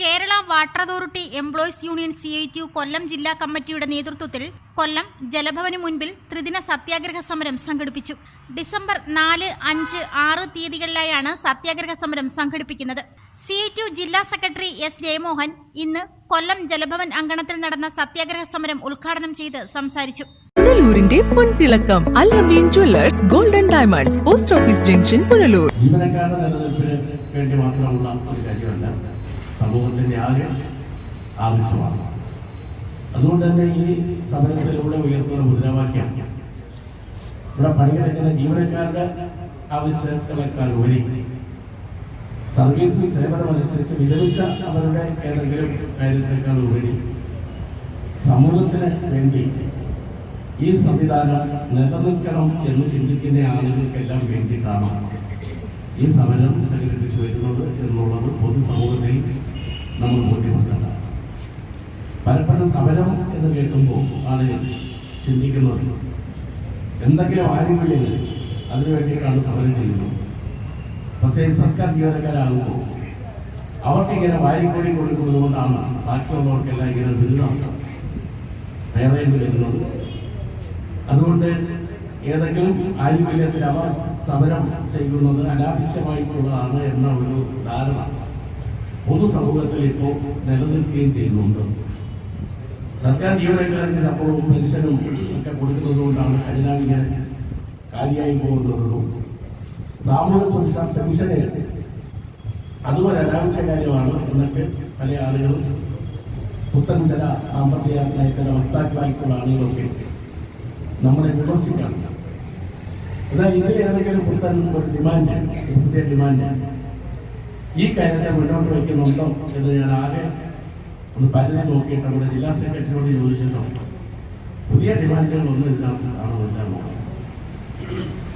Kerala water authority employees union C I T Kollam ജില്ലാ കമ്മിറ്റിയുടെ നേതൃത്വത്തിൽ കൊല്ലം ജലഭവന് മുൻപിൽ ത്രിദിന സത്യാഗ്രഹ സമരം സംഘടിപ്പിച്ചു. ഡിസംബർ നാല് അഞ്ച് ആറ് തീയതികളിലായാണ് സത്യാഗ്രഹ സമരം സംഘടിപ്പിക്കുന്നത്. സി ഐ ടി ജില്ലാ സെക്രട്ടറി എസ് ജയമോഹൻ ഇന്ന് കൊല്ലം ജലഭവൻ അങ്കണത്തിൽ നടന്ന സത്യാഗ്രഹ സമരം ഉദ്ഘാടനം ചെയ്ത് സംസാരിച്ചു. പുനലൂരിന്റെ പൊൻതിളക്കം Allameen jewellers golden diamonds post office junction Punalur. ജീവനക്കാരുടെ നിലനിൽപ്പിന് വേണ്ടി മാത്രമുള്ള ഒരു കാര്യമല്ല. സമൂഹത്തിന്റെ ആകെ ആവശ്യമാണ്. അതുകൊണ്ട് തന്നെ ഈ സമയത്തിലൂടെ ഉയർത്തുന്ന മുദ്രാവാക്യം ഇവിടെ പണിയെടുക്കുന്ന ജീവനക്കാരുടെ ആവശ്യങ്ങളെക്കാൾ ഉപരി. സർവീസ് സേവനമനുസരിച്ച് വിരമിച്ച അവരുടെ ഏതെങ്കിലും കാര്യത്തെക്കാൾ ഉപരി. സമൂഹത്തിന് വേണ്ടി ഈ സംവിധാനം നിലനിൽക്കണം എന്ന് ചിന്തിക്കുന്ന ആളുകൾക്കെല്ലാം വേണ്ടിയിട്ടാണ് ഈ സമരം സംഘടിപ്പിച്ചു വരുന്നത് എന്നുള്ളത് പൊതുസമൂഹത്തിൽ നമ്മൾ ബോധ്യപ്പെടുത്തണം. പലപ്പോഴും സമരം എന്ന് കേൾക്കുമ്പോൾ ആളുകൾ ചിന്തിക്കുന്നത്. എന്തെങ്കിലും ആനുകൂല്യങ്ങൾ അതിനു വേണ്ടിയിട്ടാണ് സമരം ചെയ്യുന്നത്. പ്രത്യേകിച്ച് സർക്കാർ ജീവനക്കാരാകുമ്പോൾ അവർക്ക് ഇങ്ങനെ വാരിക്കോടി കൊടുക്കുന്നത് കൊണ്ടാണ് ബാക്കിയുള്ളവർക്കെല്ലാം ഇങ്ങനെ ദുരിതം വേറെ വരുന്നത്. അതുകൊണ്ട് ഏതെങ്കിലും ആനുകൂല്യത്തിൽ അവർ സമരം ചെയ്യുന്നത് അനാവശ്യമായിട്ടുള്ളതാണ് എന്ന ഒരു ധാരണ പൊതുസമൂഹത്തിൽ ഇപ്പോൾ നിലനിൽക്കുകയും ചെയ്യുന്നുണ്ട്. സർക്കാർ ജീവനക്കാരന്റെ ശമ്പളവും പെൻഷനും ഒക്കെ കൊടുക്കുന്നത് കൊണ്ടാണ് ഞാൻ കാര്യമായി പോകുന്നതുള്ളൂ. സാമൂഹ്യ സുരക്ഷാ പെൻഷനെ അതും ഒരു അനാവശ്യ കാര്യമാണ് എന്നൊക്കെ പല ആളുകളും പുത്തൻ ചില സാമ്പത്തിക നയത്തില വക്താക്കളായിട്ടുള്ള ആളുകളൊക്കെ നമ്മളെ വിമർശിക്കാം എന്നാൽ ഇതിൽ ഏതെങ്കിലും പുത്തൻ ഡിമാൻഡ് പുതിയ ഡിമാൻഡ് ഈ കാര്യത്തെ മുന്നോട്ട് വയ്ക്കുന്നുണ്ടോ എന്ന് ഞാൻ ആകെ ഒന്ന് പരിധി നോക്കിയിട്ട് നമ്മുടെ ജില്ലാ സെക്രട്ടറിയോട് ചോദിച്ചിട്ടോ പുതിയ ഡിമാൻഡുകളൊന്നും ഇതിനകത്ത് കാണുന്നില്ല എന്നുള്ളത്.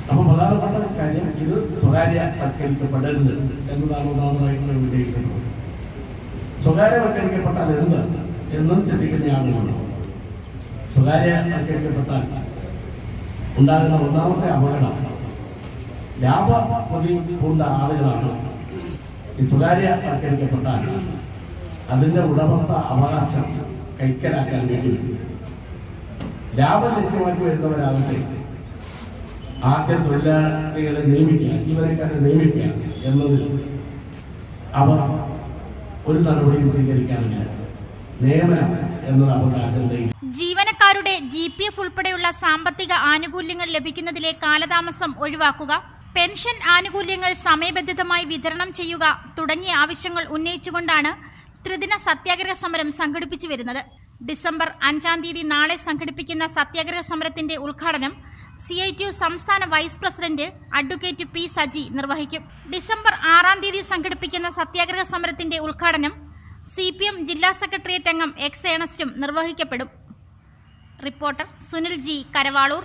അപ്പൊ പ്രധാനപ്പെട്ട കാര്യം ഇത് സ്വകാര്യവൽക്കരിക്കപ്പെടരുത് എന്നതാണ് ഒന്നാമതായിട്ടുള്ള വിജയിക്കുന്നത് സ്വകാര്യവൽക്കരിക്കപ്പെട്ടാൽ എന്ത് എന്നും ചിന്തിക്കുന്ന ആളുകളുണ്ട് സ്വകാര്യവൽക്കരിക്കപ്പെട്ടാൽ ഉണ്ടാകുന്ന ഒന്നാമത്തെ അപകടം ലാഭപതി ഉള്ള ആളുകളാണ് ഈ സ്വകാര്യവൽക്കരിക്കപ്പെട്ടാൽ അതിന്റെ ഉടമസ്ഥ അവകാശം കൈക്കലാക്കാൻ വേണ്ടി. ലാഭം ലക്ഷ്യമാക്കി വരുന്നവരാകട്ടെ ആദ്യ തൊഴിലാളികളെ നിയമിക്കുക ജീവനക്കാരെ നിയമിക്കുക എന്നതിൽ അവർ ഒരു നടപടിയും സ്വീകരിക്കാനില്ല നിയമനം എന്നത് അവരുടെ അജണ്ടയിൽ ജീവനക്കാരുടെ ജി പി എഫ് ഉൾപ്പെടെയുള്ള സാമ്പത്തിക ആനുകൂല്യങ്ങൾ ലഭിക്കുന്നതിലെ കാലതാമസം ഒഴിവാക്കുക പെൻഷൻ ആനുകൂല്യങ്ങൾ സമയബന്ധിതമായി വിതരണം ചെയ്യുക തുടങ്ങിയ ആവശ്യങ്ങൾ ഉന്നയിച്ചുകൊണ്ടാണ് ത്രിദിന സത്യാഗ്രഹ സമരം സംഘടിപ്പിച്ചു വരുന്നത്. ഡിസംബർ അഞ്ചാം തീയതി നാളെ സംഘടിപ്പിക്കുന്ന സത്യാഗ്രഹ സമരത്തിന്റെ ഉദ്ഘാടനം സി ഐ ടി യു സംസ്ഥാന vice president advocate P Saji നിർവഹിക്കും. ഡിസംബർ ആറാം തീയതി സംഘടിപ്പിക്കുന്ന സത്യാഗ്രഹ സമരത്തിന്റെ ഉദ്ഘാടനം സി പി എം ജില്ലാ സെക്രട്ടേറിയറ്റ് അംഗം എക്സ് ഏണസ്റ്റും നിർവഹിക്കപ്പെടും. Reporter Sunil G Karavaloor.